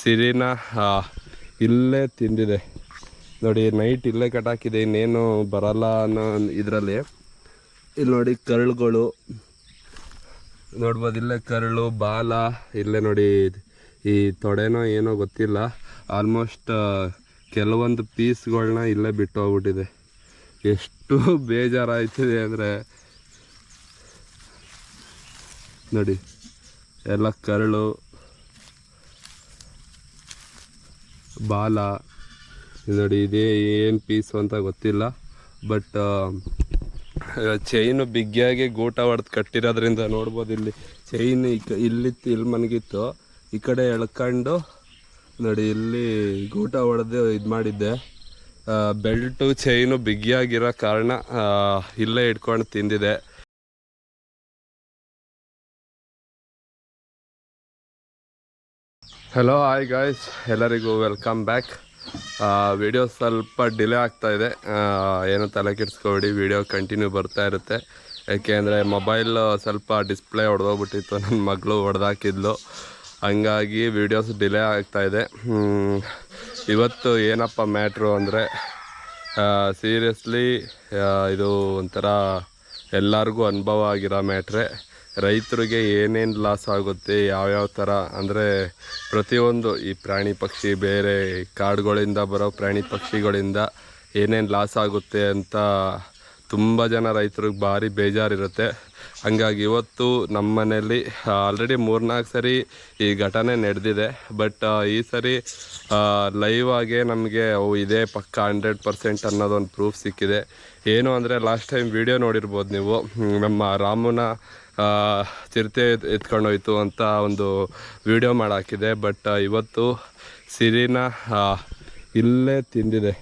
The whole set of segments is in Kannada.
ಸಿರಿನ? ಇಲ್ಲೇ ತಿಂದಿದೆ. ನೋಡಿ ನೈಟ್ ಇಲ್ಲೇ ಕಟ್ಟಾಕಿದೆ ಇನ್ನೇನು ಬರಲ್ಲ ಅನ್ನೋ ಇದರಲ್ಲಿ. ಇಲ್ಲಿ ನೋಡಿ ಕರಳುಗಳು. ನೋಡ್ಬೋದು, ಇಲ್ಲೇ ಕರಳು, ಬಾಲ, ಇಲ್ಲೇ ನೋಡಿ ಈ ತೊಡೆನೋ ಏನೋ ಗೊತ್ತಿಲ್ಲ. ಆಲ್ಮೋಸ್ಟ್ ಕೆಲವೊಂದು ಪೀಸ್ಗಳನ್ನ ಇಲ್ಲೇ ಬಿಟ್ಟು ಹೋಗ್ಬಿಟ್ಟಿದೆ ಎಷ್ಟು ಬೇಜಾರಾಯ್ತಿದೆ ಅಂದರೆ. ನೋಡಿ, ಎಲ್ಲ ಕರುಳು ಬಾಲ ನೋಡಿ ಇದೇ ಏನು ಪೀಸು ಅಂತ ಗೊತ್ತಿಲ್ಲ ಬಟ್ ಚೈನು ಬಿಗ್ಗಿಯಾಗಿ ಗೂಟ ಹೊಡೆದು ಕಟ್ಟಿರೋದ್ರಿಂದ ನೋಡ್ಬೋದು ಇಲ್ಲಿ. ಚೈನ್ ಇಲ್ಲಿತ್ತು ಇಲ್ಲಿ ಮನಗಿತ್ತು, ಈ ಕಡೆ ಎಳ್ಕೊಂಡು ನೋಡಿ ಇಲ್ಲಿ ಗೂಟ ಹೊಡೆದು ಇದು ಮಾಡಿದ್ದೆ. ಬೆಲ್ಟು ಚೈನು ಬಿಗಿಯಾಗಿರೋ ಕಾರಣ ಇಲ್ಲೇ ಇಟ್ಕೊಂಡು ತಿಂದಿದೆ. ಹಲೋ ಹಾಯ್ ಗಾಯ್ಸ್ ಎಲ್ಲರಿಗೂ ವೆಲ್ಕಮ್ ಬ್ಯಾಕ್ ವಿಡಿಯೋ ಸ್ವಲ್ಪ ಡಿಲೇ ಆಗ್ತಾ ಇದೆ. ಏನು ತಲೆ ಕೆಡಿಸ್ಕೊಬೇಡಿ ವಿಡಿಯೋ ಕಂಟಿನ್ಯೂ ಬರ್ತಾ ಇರುತ್ತೆ. ಯಾಕೆಂದರೆ ಮೊಬೈಲ್ ಸ್ವಲ್ಪ ಡಿಸ್ಪ್ಲೇ ಹೊಡೆದೋಗ್ಬಿಟ್ಟಿತ್ತು ನನ್ನ ಮಗಳು ಹೊಡೆದಾಕಿದ್ಲು ಹಂಗಾಗಿ ವಿಡಿಯೋಸ್ ಡಿಲೇ ಆಗ್ತಾ ಇದೆ. ಇವತ್ತು ಏನಪ್ಪ ಮ್ಯಾಟ್ರು ಅಂದರೆ ಸೀರಿಯಸ್ಲಿ ಇದು ಒಂಥರ ಎಲ್ಲರಿಗೂ ಅನುಭವ ಆಗಿರೋ ಮ್ಯಾಟ್ರೆ ರೈತರಿಗೆ ಏನೇನು ಲಾಸ್ ಆಗುತ್ತೆ, ಯಾವ್ಯಾವ ಥರ ಅಂದರೆ ಪ್ರತಿಯೊಂದು ಈ ಪ್ರಾಣಿ ಪಕ್ಷಿ, ಬೇರೆ ಕಾಡುಗಳಿಂದ ಬರೋ ಪ್ರಾಣಿ ಪಕ್ಷಿಗಳಿಂದ ಏನೇನು ಲಾಸ್ ಆಗುತ್ತೆ ಅಂತ ತುಂಬ ಜನ ರೈತರಿಗೆ ಭಾರಿ ಬೇಜಾರಿರುತ್ತೆ. ಹಂಗಾಗಿ ಇವತ್ತು ನಮ್ಮ ಮನೆಯಲ್ಲಿ ಆಲ್ರೆಡಿ ಮೂರ್ನಾಲ್ಕು ಸರಿ ಈ ಘಟನೆ ನಡೆದಿದೆ. ಬಟ್ ಈ ಸರಿ ಲೈವ್ ಆಗಿ ನಮಗೆ ಅವು ಇದೇ ಪಕ್ಕ ಹಂಡ್ರೆಡ್ ಪರ್ಸೆಂಟ್ ಅನ್ನೋದೊಂದು ಪ್ರೂಫ್ ಸಿಕ್ಕಿದೆ. ಏನು ಅಂದರೆ ಲಾಸ್ಟ್ ಟೈಮ್ ವಿಡಿಯೋ ನೋಡಿರ್ಬೋದು ನೀವು ನಮ್ಮ ರಾಮನ ಚಿರತೆ ಎತ್ಕೊಂಡೋಯ್ತು ಅಂತ ಒಂದು ವಿಡಿಯೋ ಮಾಡಾಕಿದೆ, ಬಟ್ ಇವತ್ತು ಸಿರಿನ ಇಲ್ಲೇ ತಿಂದಿದೆ.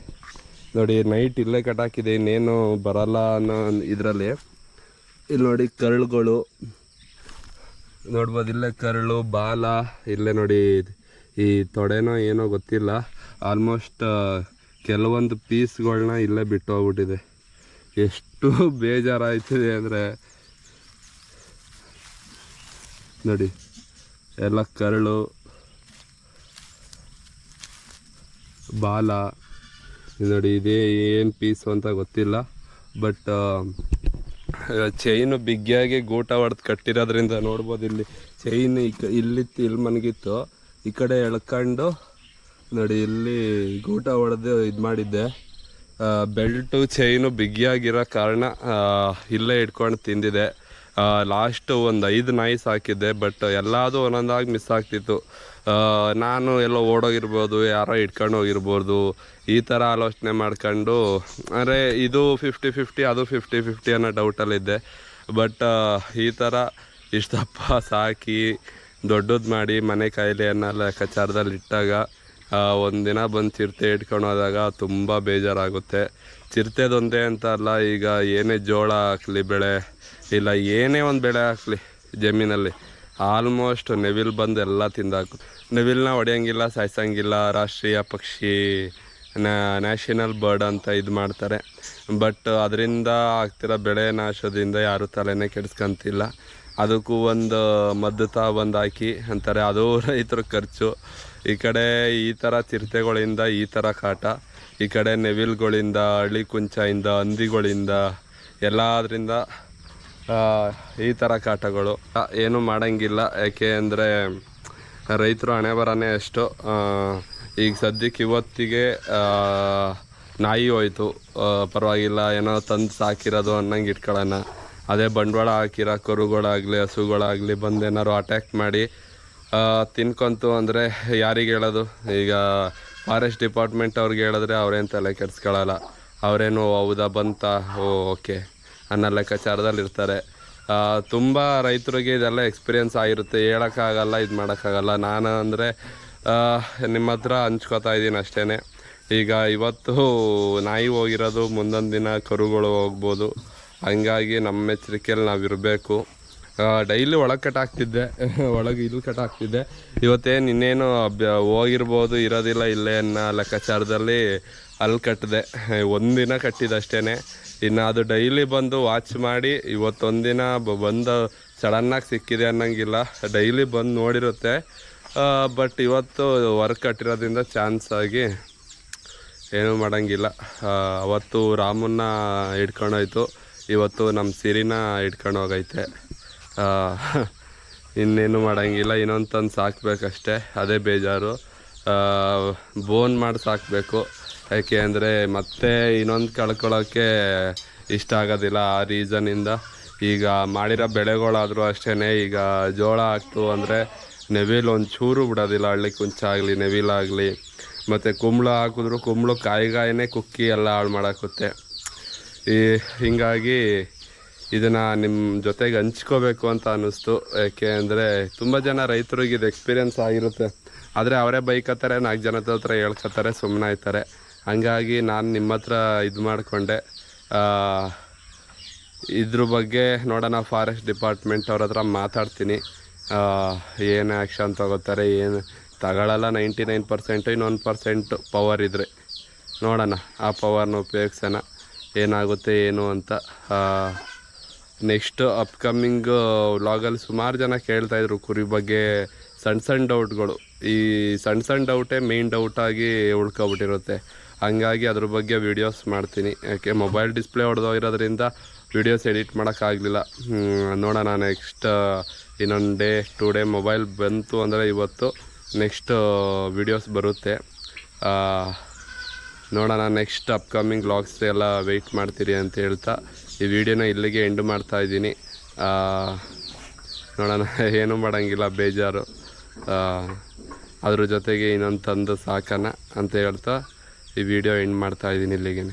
ನೋಡಿ, ನೈಟ್ ಇಲ್ಲೇ ಕಟ್ಟಾಕಿದೆ, ಇನ್ನೇನು ಬರಲ್ಲ ಅನ್ನೋ ಇದರಲ್ಲಿ. ಇಲ್ಲಿ ನೋಡಿ, ಕರುಳುಗಳು. ನೋಡ್ಬೋದು, ಇಲ್ಲೇ ಕರಳು, ಬಾಲ, ಇಲ್ಲೇ ನೋಡಿ, ಈ ತೊಡೆನೋ ಏನೋ ಗೊತ್ತಿಲ್ಲ. ಆಲ್ಮೋಸ್ಟ್ ಕೆಲವೊಂದು ಪೀಸ್ಗಳನ್ನ ಇಲ್ಲೇ ಬಿಟ್ಟು ಹೋಗ್ಬಿಟ್ಟಿದೆ ಎಷ್ಟು ಬೇಜಾರಾಯ್ತಿದೆ ಅಂದರೆ ನೋಡಿ. ಎಲ್ಲ ಕರುಳು, ಬಾಲ ನೋಡಿ, ಇದೇ ಏನು ಪೀಸು ಅಂತ ಗೊತ್ತಿಲ್ಲ. ಬಟ್ ಚೈನು ಬಿಗ್ಗಿಯಾಗಿ ಗೂಟ ಹೊಡೆದು ಕಟ್ಟಿರೋದ್ರಿಂದ ನೋಡ್ಬೋದು ಇಲ್ಲಿ. ಚೈನ್ ಇಲ್ಲಿತ್ತು ಇಲ್ಲಿ ಮನಗಿತ್ತು. ಈ ಕಡೆ ಎಳ್ಕೊಂಡು ನೋಡಿ, ಇಲ್ಲಿ ಗೂಟ ಹೊಡೆದು ಇದು ಮಾಡಿದ್ದೆ. ಬೆಲ್ಟು ಚೈನು ಬಿಗಿಯಾಗಿರೋ ಕಾರಣ ಇಲ್ಲೇ ಇಟ್ಕೊಂಡು ತಿಂದಿದೆ. ಲಾಸ್ಟ್ ಒಂದು ಐದು ನಾಯಿ ಸಾಕಿದ್ದೆ ಬಟ್ ಎಲ್ಲದೂ ಒಂದೊಂದಾಗಿ ಮಿಸ್ ಆಗ್ತಿತ್ತು. ನಾನು ಎಲ್ಲೋ ಓಡೋಗಿರ್ಬೋದು, ಯಾರೋ ಇಟ್ಕೊಂಡು ಹೋಗಿರ್ಬೋದು, ಈ ಥರ ಆಲೋಚನೆ ಮಾಡ್ಕೊಂಡು, ಅಂದರೆ ಇದು ಫಿಫ್ಟಿ ಫಿಫ್ಟಿ ಅದು ಫಿಫ್ಟಿ ಫಿಫ್ಟಿ ಅನ್ನೋ ಡೌಟಲ್ಲಿದ್ದೆ ಬಟ್ ಈ ಥರ ಇಷ್ಟಪ್ಪ ಸಾಕಿ, ದೊಡ್ಡದು ಮಾಡಿ ಮನೆ ಕಾಯಿಲೆಯನ್ನು ಲೆಕ್ಕಾಚಾರದಲ್ಲಿ ಇಟ್ಟಾಗ ಒಂದಿನ ಬಂದು ಚಿರತೆ ಇಟ್ಕೊಂಡು ಹೋದಾಗ ತುಂಬ ಬೇಜಾರಾಗುತ್ತೆ. ಚಿರತೆದೊಂದೇ ಅಂತ ಅಲ್ಲ, ಈಗ ಏನೇ ಜೋಳ ಹಾಕಲಿ ಬೆಳೆ, ಇಲ್ಲ ಏನೇ ಒಂದು ಬೆಳೆ ಹಾಕಲಿ ಜಮೀನಲ್ಲಿ ಆಲ್ಮೋಸ್ಟ್ ನೆವಿಲ್ ಬಂದು ಎಲ್ಲ ತಿಂದಾಕು. ನೆವಿಲ್ನ ಹೊಡೆಯಂಗಿಲ್ಲ ಸಾಯಿಸಂಗಿಲ್ಲ, ರಾಷ್ಟ್ರೀಯ ಪಕ್ಷಿ ನ್ಯಾಷನಲ್ ಬರ್ಡ್ ಅಂತ ಇದು ಮಾಡ್ತಾರೆ. ಬಟ್ ಅದರಿಂದ ಆಗ್ತಿರೋ ಬೆಳೆ ನಾಶದಿಂದ ಯಾರೂ ತಲೆನೇ ಕೆಡಿಸ್ಕೊಂತಿಲ್ಲ. ಅದಕ್ಕೂ ಒಂದು ಮದ್ದು ತಾ ಬಂದು ಹಾಕಿ ಅಂತಾರೆ. ಅದು ರೈತರ ಖರ್ಚು. ಈ ಕಡೆ ಈ ಥರ ಚಿರತೆಗಳಿಂದ ಈ ಥರ ಕಾಟ, ಈ ಕಡೆ ನೆವಿಲ್ಗಳಿಂದ, ಹಳ್ಳಿ ಕುಂಚದಿಂದ ಹಂದಿಗಳಿಂದ, ಎಲ್ಲದರಿಂದ ಈ ಥರ ಕಾಟಗಳು. ಏನೂ ಮಾಡೋಂಗಿಲ್ಲ. ಯಾಕೆ ಅಂದರೆ ರೈತರು ಹಣೆ ಬರನೇ ಅಷ್ಟು ಈಗ ಸದ್ಯಕ್ಕೆ ಇವತ್ತಿಗೆ ನಾಯಿ ಹೋಯ್ತು. ಪರವಾಗಿಲ್ಲ, ಏನೋ ತಂದು ಸಾಕಿರೋದು ಅನ್ನಂಗೆ ಇಟ್ಕೊಳ್ಳೋಣ. ಅದೇ ಬಂಡವಾಳ ಹಾಕಿರೋ ಕರುಗಳಾಗಲಿ, ಹಸುಗಳಾಗಲಿ ಬಂದು ಏನಾರು ಅಟ್ಯಾಕ್ ಮಾಡಿ ತಿನ್ಕೊಂತು ಅಂದರೆ ಯಾರಿಗೆ ಹೇಳೋದು? ಈಗ ಫಾರೆಸ್ಟ್ ಡಿಪಾರ್ಟ್ಮೆಂಟ್ ಅವ್ರಿಗೆ ಹೇಳಿದ್ರೆ ಅವ್ರೇನು ತಲೆ ಕೆಡ್ಸ್ಕೊಳ್ಳಲ್ಲ ಅವರೇನು ಹೌದಾ, ಬಂತ? ಓ, ಓಕೆ. ಅನ್ನೋ ಲೆಕ್ಕಾಚಾರದಲ್ಲಿ ಇರ್ತಾರೆ. ತುಂಬ ರೈತರಿಗೆ ಇದೆಲ್ಲ ಎಕ್ಸ್ಪೀರಿಯನ್ಸ್ ಆಗಿರುತ್ತೆ. ಹೇಳೋಕ್ಕಾಗಲ್ಲ, ಇದು ಮಾಡೋಕ್ಕಾಗಲ್ಲ. ನಾನು ಅಂದರೆ ನಿಮ್ಮ ಹತ್ರ ಹಂಚ್ಕೋತಾ ಇದ್ದೀನಿ ಅಷ್ಟೇ ಈಗ ಇವತ್ತು ನಾಯಿ ಹೋಗಿರೋದು, ಮುಂದೊಂದು ದಿನ ಕರುಗಳು ಹೋಗ್ಬೋದು. ಹಂಗಾಗಿ ನಮ್ಮ ಎಚ್ಚರಿಕೆಯಲ್ಲಿ ನಾವು ಇರಬೇಕು ಡೈಲಿ ಒಳಗೆ ಕಟ್ಟಾಕ್ತಿದ್ದೆ ಒಳಗೆ ಇಲ್ಲಿ ಆಗ್ತಿದ್ದೆ. ಇವತ್ತೇನು ಇನ್ನೇನು ಹೋಗಿರ್ಬೋದು ಇರೋದಿಲ್ಲ ಇಲ್ಲೇ ಅನ್ನೋ ಲೆಕ್ಕಾಚಾರದಲ್ಲಿ ಅಲ್ಲಿ ಕಟ್ಟಿದೆ. ಒಂದಿನ ಕಟ್ಟಿದಷ್ಟೇ ಇನ್ನು ಅದು ಡೈಲಿ ಬಂದು ವಾಚ್ ಮಾಡಿ ಇವತ್ತೊಂದಿನ ಬಂದು ಸಡನ್ನಾಗಿ ಸಿಕ್ಕಿದೆ ಅನ್ನಂಗಿಲ್ಲ. ಡೈಲಿ ಬಂದು ನೋಡಿರುತ್ತೆ. ಬಟ್ ಇವತ್ತು ವರ್ಕ್ ಕಟ್ಟಿರೋದ್ರಿಂದ ಚಾನ್ಸ್ ಆಗಿ ಏನೂ ಮಾಡೋಂಗಿಲ್ಲ. ಅವತ್ತು ರಾಮನ್ನ ಹಿಡ್ಕೊಂಡೋಯ್ತು. ಇವತ್ತು ನಮ್ಮ ಸಿರಿನ ಹಿಡ್ಕೊಂಡು ಹೋಗೈತೆ ಆ, ಇನ್ನೇನು ಮಾಡೋಂಗಿಲ್ಲ, ಇನ್ನೊಂದು ತಂದು ಸಾಕಬೇಕಷ್ಟೆ, ಅದೇ ಬೇಜಾರು. ಬೋನ್ ಮಾಡಿ ಸಾಕಬೇಕು. ಯಾಕೆ ಅಂದರೆ ಮತ್ತೆ ಇನ್ನೊಂದು ಕಳ್ಕೊಳ್ಳೋಕ್ಕೆ ಇಷ್ಟ ಆಗೋದಿಲ್ಲ ಆ ರೀಸನಿಂದ ಈಗ ಮಾಡಿರೋ ಬೆಳೆಗಳಾದರೂ ಅಷ್ಟೇ ಈಗ ಜೋಳ ಹಾಕ್ತು ಅಂದರೆ ನೆವಿಲ್ ಚೂರು ಬಿಡೋದಿಲ್ಲ, ಹಳ್ಳಿ ಕುಂಚಾಗಲಿ ನೆವಿಲಾಗಲಿ ಮತ್ತು ಕುಂಬಳ ಹಾಕಿದ್ರು, ಕುಂಬಳು ಕಾಯಿಗಾಯಿನೇ ಕುಕ್ಕಿ ಎಲ್ಲ ಹಾಳು ಮಾಡಾಕುತ್ತೆ. ಈ, ಹೀಗಾಗಿ ಇದನ್ನು ನಿಮ್ಮ ಜೊತೆಗೆ ಹಂಚ್ಕೋಬೇಕು ಅಂತ ಅನ್ನಿಸ್ತು. ಯಾಕೆ ಅಂದರೆ ತುಂಬ ಜನ ರೈತರಿಗೆ ಇದು ಎಕ್ಸ್ಪೀರಿಯನ್ಸ್ ಆಗಿರುತ್ತೆ. ಆದರೆ ಅವರೇ ಬೈಕತ್ತಾರೆ, ನಾಲ್ಕು ಜನದ ಹತ್ರ ಹೇಳ್ಕೊತಾರೆ ಸುಮ್ಮನೆ ಆಯ್ತಾರೆ. ಹಂಗಾಗಿ ನಾನು ನಿಮ್ಮ ಹತ್ರ ಇದು ಮಾಡಿಕೊಂಡೆ. ಇದ್ರ ಬಗ್ಗೆ ನೋಡೋಣ ಫಾರೆಸ್ಟ್ ಡಿಪಾರ್ಟ್ಮೆಂಟ್ ಅವ್ರ ಹತ್ರ ಮಾತಾಡ್ತೀನಿ. ಏನು ಆ್ಯಕ್ಷನ್ ತಗೋತಾರೆ, ಏನು? ತಗೊಳ್ಳಲ್ಲ ನೈಂಟಿ ನೈನ್ ಪರ್ಸೆಂಟು ಇನ್ನೊಂದು ಪರ್ಸೆಂಟು ಪವರ್ ಇದ್ದರೆ ನೋಡೋಣ, ಆ ಪವರ್ನ ಉಪಯೋಗಿಸೋಣ. ಏನಾಗುತ್ತೆ, ಏನು ಅಂತ. ನೆಕ್ಸ್ಟ್ ಅಪ್ಕಮಿಂಗ್ ವ್ಲಾಗಲ್ಲಿ ಸುಮಾರು ಜನ ಕೇಳ್ತಾ ಇದ್ರು ಕುರಿ ಬಗ್ಗೆ ಸಣ್ಣ ಸಣ್ಣ ಡೌಟ್ಗಳು ಈ ಸಣ್ಣ ಸಣ್ಣ ಡೌಟೇ ಮೇನ್ ಡೌಟಾಗಿ ಉಳ್ಕೊಬಿಟ್ಟಿರುತ್ತೆ. ಹಂಗಾಗಿ ಅದ್ರ ಬಗ್ಗೆ ವೀಡಿಯೋಸ್ ಮಾಡ್ತೀನಿ. ಯಾಕೆ ಮೊಬೈಲ್ ಡಿಸ್ಪ್ಲೇ ಹೊಡೆದೋಗಿರೋದ್ರಿಂದ ವೀಡಿಯೋಸ್ ಎಡಿಟ್ ಮಾಡೋಕ್ಕಾಗಲಿಲ್ಲ ನೋಡೋಣ ನೆಕ್ಸ್ಟ್ ಇನ್ನೊಂದು ಡೇ ಟೂ ಡೇ ಮೊಬೈಲ್ ಬಂತು ಅಂದರೆ ಇವತ್ತು ನೆಕ್ಸ್ಟ್ ವೀಡಿಯೋಸ್ ಬರುತ್ತೆ. ನೋಡೋಣ ನೆಕ್ಸ್ಟ್ ಅಪ್ಕಮಿಂಗ್ ವ್ಲಾಗ್ಸ್ ಎಲ್ಲ ವೆಯ್ಟ್ ಮಾಡ್ತೀರಿ ಅಂತ ಹೇಳ್ತಾ. ಈ ವಿಡಿಯೋನ ಇಲ್ಲಿಗೆ ಎಂಡ್ ಮಾಡ್ತಾ ಇದ್ದೀನಿ. ನೋಡೋಣ, ಏನೂ ಮಾಡೋಂಗಿಲ್ಲ, ಬೇಜಾರು. ಅದ್ರ ಜೊತೆಗೆ ಇನ್ನೊಂದು ತಂದು ಸಾಕೋಣ ಅಂತ ಹೇಳ್ತಾ ಈ ವಿಡಿಯೋ ಎಂಡ್ ಮಾಡ್ತಾ ಇದ್ದೀನಿ ಇಲ್ಲಿಗೆ